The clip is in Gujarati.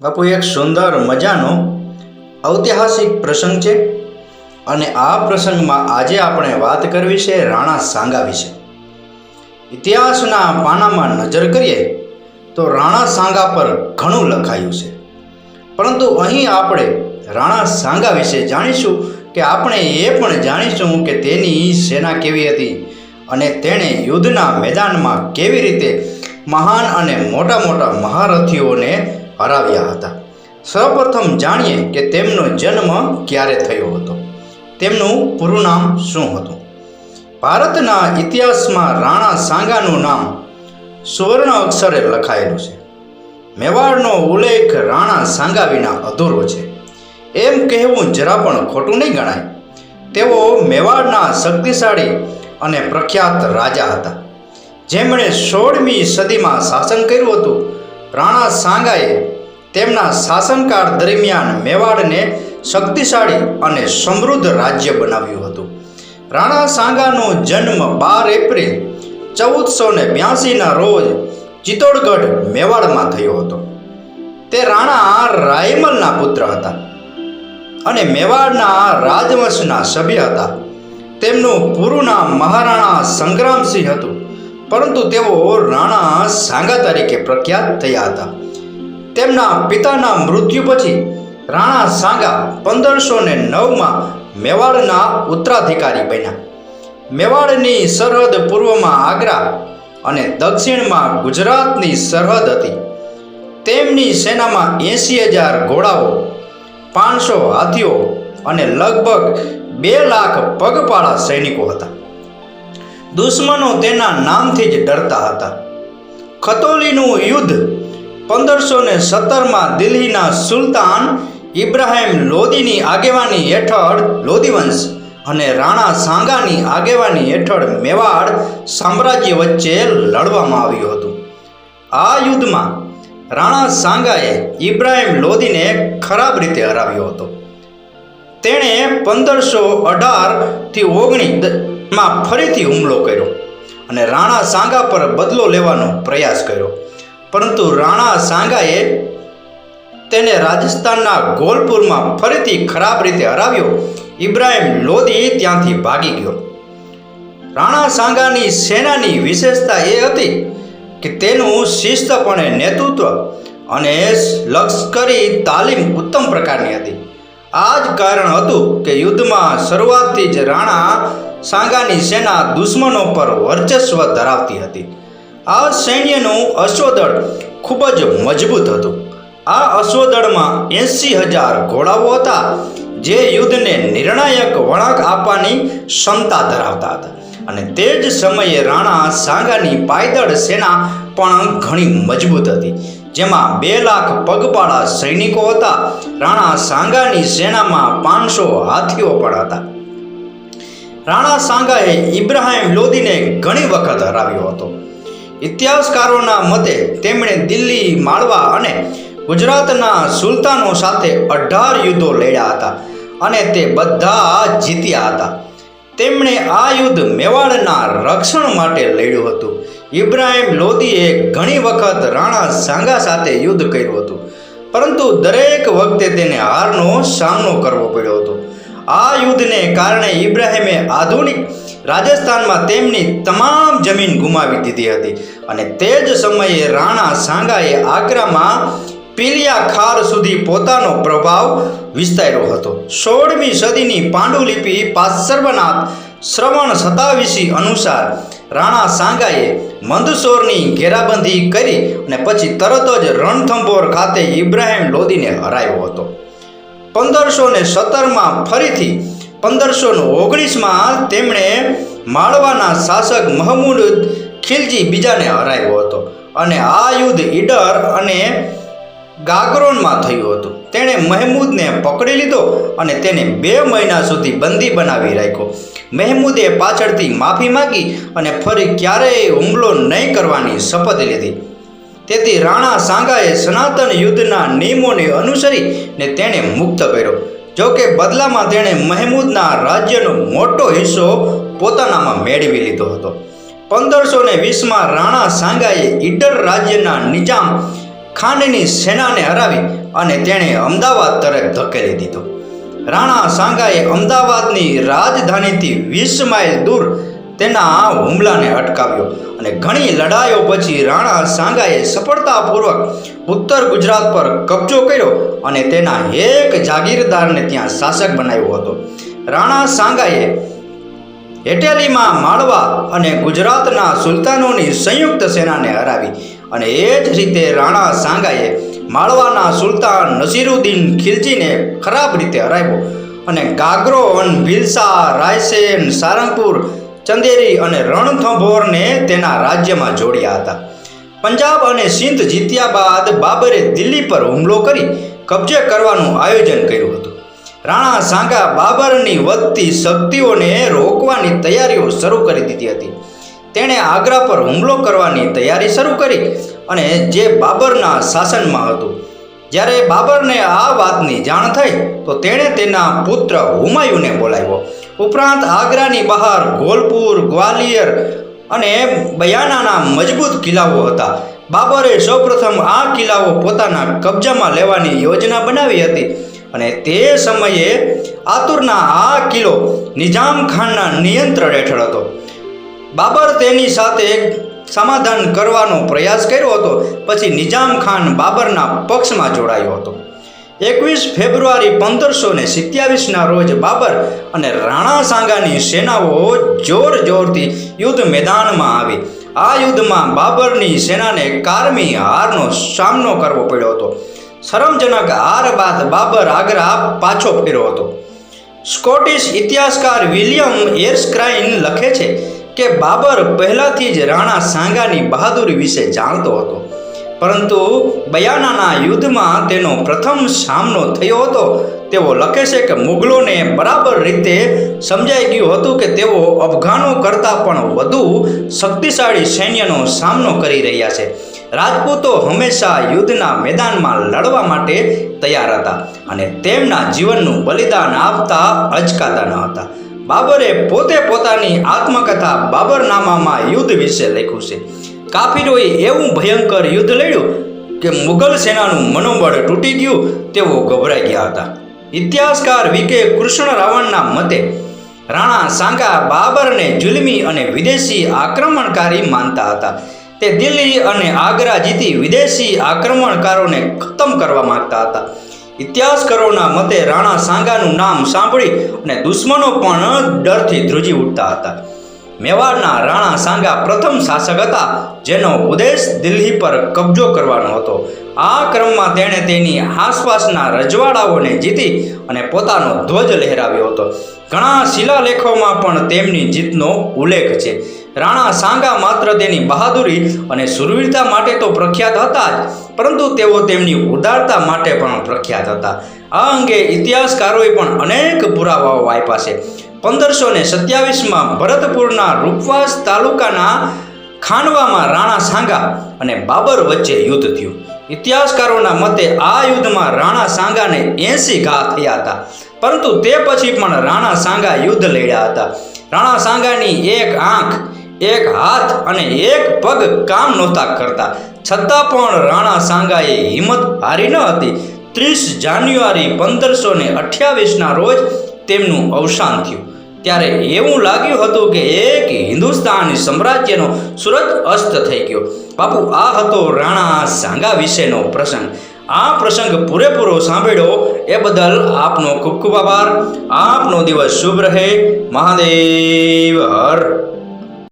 બાપુ, એક સુંદર મજાનો ઐતિહાસિક પ્રસંગ છે અને આ પ્રસંગમાં આજે આપણે વાત કરવી છે રાણા સાંગા વિશે. ઇતિહાસના પાનામાં નજર કરીએ તો રાણા સાંગા પર ઘણું લખાયું છે. પરંતુ અહીં આપણે રાણા સાંગા વિશે જાણીશું કે આપણે એ પણ જાણીશું કે તેની સેના કેવી હતી અને તેણે યુદ્ધના મેદાનમાં કેવી રીતે મહાન અને મોટા મોટા મહારથીઓને હરાવ્યા હતા. સૌપ્રથમ જાણીએ કે તેમનો જન્મ ક્યારે થયો હતો. તેમનું પૂરું નામ શું હતું? ભારતના ઇતિહાસમાં રાણા સાંગાનું નામ સુવર્ણ અક્ષરે લખાયેલું છે. મેવાડનો ઉલ્લેખ રાણા સાંગા વિના અધૂરો છે. એમ કહેવું જરા પણ ખોટું નહીં ગણાય. તેઓ મેવાડના શક્તિશાળી અને પ્રખ્યાત રાજા હતા. જેમણે સોળમી સદીમાં શાસન કર્યું હતું રાણા સાંગાએ તેમના શાસનકાળ દરમિયાન મેવાડને શક્તિશાળી અને સમૃદ્ધ રાજ્ય બનાવ્યું હતું. રાણા સાંગાનો જન્મ બાર એપ્રિલ ચૌદસો ને બ્યાસીના રોજ ચિત્તોડગઢ મેવાડમાં થયો હતો. તે રાણા રાયમલના પુત્ર હતા અને મેવાડના રાજવંશના સભ્ય હતા. તેમનું પૂરું નામ મહારાણા સંગ્રામસિંહ હતું. પરંતુ તેઓ રાણા સાંગા તરીકે પ્રખ્યાત થયા હતા. તેમના પિતાના મૃત્યુ પછી રાણા સાંગા પંદરસો ને નવમાં મેવાડના ઉત્તરાધિકારી બન્યા. મેવાડની સરહદ પૂર્વમાં આગ્રા અને દક્ષિણમાં ગુજરાતની સરહદ હતી. તેમની સેનામાં એંસી હજાર ઘોડાઓ, પાંચસો હાથીઓ અને લગભગ બે લાખ પગપાળા સૈનિકો હતા. દુશ્મનો તેના નામથી જ ડરતા હતા. ખતોલીનું યુદ્ધ પંદરસો ને સત્તરમાં દિલ્હીના સુલતાન ઇબ્રાહિમ લોદીની આગેવાની હેઠળ લોદીવંશ અને રાણા સાંગાની આગેવાની હેઠળ મેવાડ સામ્રાજ્ય વચ્ચે લડવામાં આવ્યું હતું. આ યુદ્ધમાં રાણા સાંગાએ ઇબ્રાહિમ લોદીને ખરાબ રીતે હરાવ્યો હતો. તેણે પંદરસો અઢારથી ઓગણીસ માં ફરીથી હુમલો કર્યો અને રાણા સાંગા પર બદલો લેવાનો પ્રયાસ કર્યો. પરંતુ રાણા સાંગાએ તેને રાજસ્થાનના ગોલપુરમાં ફરીથી ખરાબ રીતે હરાવ્યો. ઇબ્રાહિમ લોદી ત્યાંથી ભાગી ગયો. રાણા સાંગાની સેનાની વિશેષતા એ હતી કે તેનું શિસ્તપણે નેતૃત્વ અને લશ્કરી તાલીમ ઉત્તમ પ્રકારની હતી. આ જ કારણ હતું કે યુદ્ધમાં શરૂઆતથી જ રાણા સાંગાની સેના દુશ્મનો પર વર્ચસ્વ ધરાવતી હતી. આ સૈન્યનું અશ્વદળ ખૂબ જ મજબૂત હતું. આ અશ્વદળમાં એંસી હજાર ઘોડાઓ હતા, જે યુદ્ધને નિર્ણાયક વળાંક આપવાની ક્ષમતા ધરાવતા હતા. અને તે જ સમયે રાણા સાંગાની પાયદળ સેના પણ ઘણી મજબૂત હતી. જેમાં બે લાખ પગપાળા સૈનિકો હતા. રાણા સાંગાની સેનામાં પાંચસો હાથીઓ પણ હતા. રાણા સાંગાએ ઇબ્રાહિમ લોદીને ઘણી વખત હરાવ્યો હતો. ઇતિહાસકારોના મતે તેમણે દિલ્હી, માળવા અને ગુજરાતના સુલતાનો સાથે અઢાર યુદ્ધો લડ્યા હતા અને તે બધા જીત્યા હતા. તેમણે આ યુદ્ધ મેવાડના રક્ષણ માટે લડ્યું હતું. ઇબ્રાહિમ લોદીએ ઘણી વખત રાણા સાંગા સાથે યુદ્ધ કર્યું હતું, પરંતુ દરેક વખતે તેને હારનો સામનો કરવો પડ્યો હતો. આ યુદ્ધને કારણે ઇબ્રાહિમે આધુનિક રાજસ્થાનમાં તેમની તમામ જમીન ગુમાવી દીધી હતી. અને તે જ સમયે રાણા સાંગાએ આગ્રામાં પીલિયા ખાર સુધી પોતાનો પ્રભાવ વિસ્તાર્યો હતો. સોળમી સદીની પાંડુલિપિ પાસર્વનાથ શ્રવણ સતાવીસી અનુસાર રાણા સાંગાએ મંદસોરની ઘેરાબંધી કરી અને પછી તરત જ રણથંભોર ખાતે ઇબ્રાહિમ લોદીને હરાવ્યો હતો. પંદરસો ને સત્તરમાં ફરીથી પંદરસો ને ઓગણીસમાં તેમણે માળવાના શાસક મહમૂદ ખિલજી બીજાને હરાવ્યો હતો અને આ યુદ્ધ ઈડર અને ગાગરોનમાં થયું હતું. તેણે મહેમૂદને પકડી લીધો અને તેને બે મહિના સુધી બંદી બનાવી રાખ્યો. મહેમૂદે પાછળથી માફી માંગી અને ફરી ક્યારેય હુમલો નહીં કરવાની શપથ લીધી. તેથી રાણા સાંગાએ સનાતન યુદ્ધના નિયમોને અનુસરી ને તેણે મુક્ત કર્યો. જોકે બદલામાં તેણે મહેમૂદના રાજ્યનો મોટો હિસ્સો પોતાનામાં મેળવી લીધો હતો. પંદરસો ને વીસમાં રાણા સાંગાએ ઈડર રાજ્યના નિજામ ખાનની સેનાને હરાવી અને તેણે અમદાવાદ તરફ ધકેલી દીધો. રાણા સાંગાએ અમદાવાદની રાજધાનીથી વીસ માઇલ દૂર તેના હુમલાને અટકાવ્યો અને ઘણી લડાઈઓ પછી રાણા સાંગાએ સફળતાપૂર્વક ઉત્તર ગુજરાત પર કબજો કર્યો અને તેના એક જાગીરદારને ત્યાં શાસક બનાવ્યો હતો. રાણા સાંગાએ હેટેલીમાં માળવા અને ગુજરાતના સુલતાનોની સંયુક્ત સેનાને હરાવી અને એ જ રીતે રાણા સાંગાએ માળવાના સુલતાન નસીરુદ્દીન ખિલજીને ખરાબ રીતે હરાવ્યો અને ગાગરોન ભીલસા રાયસેન સારંગપુર ચંદેરી અને રણથંભોરને તેના રાજ્યમાં જોડ્યા હતા. પંજાબ અને સિંધ જીત્યા બાદ બાબરે દિલ્હી પર હુમલો કરી કબજે કરવાનું આયોજન કર્યું હતું. રાણા સાંગા બાબરની વધતી શક્તિઓને રોકવાની તૈયારીઓ શરૂ કરી દીધી હતી. તેણે આગ્રા પર હુમલો કરવાની તૈયારી શરૂ કરી અને જે બાબરના શાસનમાં હતું. જ્યારે બાબરને આ વાતની જાણ થઈ, તો તેણે તેના પુત્ર હુમાયુને બોલાવ્યો. ઉપરાંત આગ્રાની બહાર ગોલપુર, ગ્વાલિયર અને બયાનાના મજબૂત કિલ્લાઓ હતા. બાબરે સૌપ્રથમ આ કિલ્લાઓ પોતાના કબજામાં લેવાની યોજના બનાવી હતી અને તે સમયે આતુરના આ કિલ્લો નિઝામ ખાનના નિયંત્રણ હેઠળ હતો. બાબર તેની સાથે સમાધાન કરવાનો પ્રયાસ કર્યો હતો, પછી નિઝામ ખાન બાબરના પક્ષમાં જોડાયો હતો. એકવીસ ફેબ્રુઆરી પંદરસો ને સિત્યાવીસના રોજ બાબર અને રાણા સાંગાની સેનાઓ જોર જોરથી યુદ્ધ મેદાનમાં આવી. આ યુદ્ધમાં બાબરની સેનાને કારમી હારનો સામનો કરવો પડ્યો હતો. શરમજનક હાર બાદ બાબર આગ્રા પાછો ફેર્યો હતો. સ્કોટિશ ઇતિહાસકાર વિલિયમ એર્સક્રાઇન લખે છે કે બાબર પહેલાંથી જ રાણા સાંગાની બહાદુરી વિશે જાણતો હતો. પરંતુ બયાનાના યુદ્ધમાં તેનો પ્રથમ સામનો થયો હતો. તેઓ લખે છે કે મુગલોને બરાબર રીતે સમજાઈ ગયું હતું કે તેઓ અફઘાનો કરતાં પણ વધુ શક્તિશાળી સૈન્યનો સામનો કરી રહ્યા છે. રાજપૂતો હંમેશા યુદ્ધના મેદાનમાં લડવા માટે તૈયાર હતા અને તેમના જીવનનું બલિદાન આપતા અચકાતા ન હતા. બાબરે પોતે પોતાની આત્મકથા બાબરનામામાં યુદ્ધ વિશે લખ્યું છે. કાફીરોએ એવું ભયંકર યુદ્ધ લડ્યું કે મુગલ સેનાનું મનોબળ તૂટી ગયું, તેઓ ગભરાઈ ગયા હતા. ઇતિહાસકાર વિકે કૃષ્ણ રાવણના મતે, રાણા સાંગા બાબરને જુલમી અને વિદેશી આક્રમણકારી માનતા હતા. તે દિલ્હી અને આગ્રા જીતી વિદેશી આક્રમણકારોને ખતમ કરવા માંગતા હતા. ઇતિહાસકારોના મતે, રાણા સાંગાનું નામ સાંભળી અને દુશ્મનો પણ ડરથી ધ્રુજી ઉઠતા હતા. મેવાડના રાણા સાંગા પ્રથમ શાસક હતા, જેનો ઉદ્દેશ દિલ્હી પર કબજો કરવાનો હતો. આ ક્રમમાં તેણે તેની આસપાસના રજવાડાઓને જીતી અને પોતાનો ધ્વજ લહેરાવ્યો હતો. ઘણા શિલાલેખોમાં પણ તેમની જીતનો ઉલ્લેખ છે. રાણા સાંગા માત્ર તેની બહાદુરી અને સુરવીરતા માટે તો પ્રખ્યાત હતા જ, પરંતુ તેઓ તેમની ઉદારતા માટે પણ પ્રખ્યાત હતા. આ અંગે ઇતિહાસકારોએ પણ અનેક પુરાવાઓ આપ્યા છે. પંદરસો ને સત્યાવીસમાં ભરતપુરના રૂપવાસ તાલુકાના ખાનવામાં રાણા સાંગા અને બાબર વચ્ચે યુદ્ધ થયું. ઇતિહાસકારોના મતે આ યુદ્ધમાં રાણા સાંગાને એંસી ઘા થયા હતા. પરંતુ તે પછી પણ રાણા સાંગા યુદ્ધ લડ્યા હતા. રાણા સાંગાની એક આંખ, એક હાથ અને એક પગ કામ નહોતા કરતા. છતાં પણ રાણા સાંગાએ હિંમત હારી ન હતી. ત્રીસ જાન્યુઆરી પંદરસો ને અઠ્યાવીસના રોજ તેમનું અવસાન થયું. ત્યારે એવું લાગ્યું હતું કે એક હિન્દુસ્તાની સામ્રાજ્યનો સૂરજ અસ્ત થઈ ગયો. બાપુ, આ હતો રાણા સાંગા વિશેનો પ્રસંગ. આ પ્રસંગ પૂરેપૂરો સાંભળ્યો એ બદલ આપનો ખૂબ ખૂબ આભાર. આપનો દિવસ શુભ રહે. મહાદેવ, હર.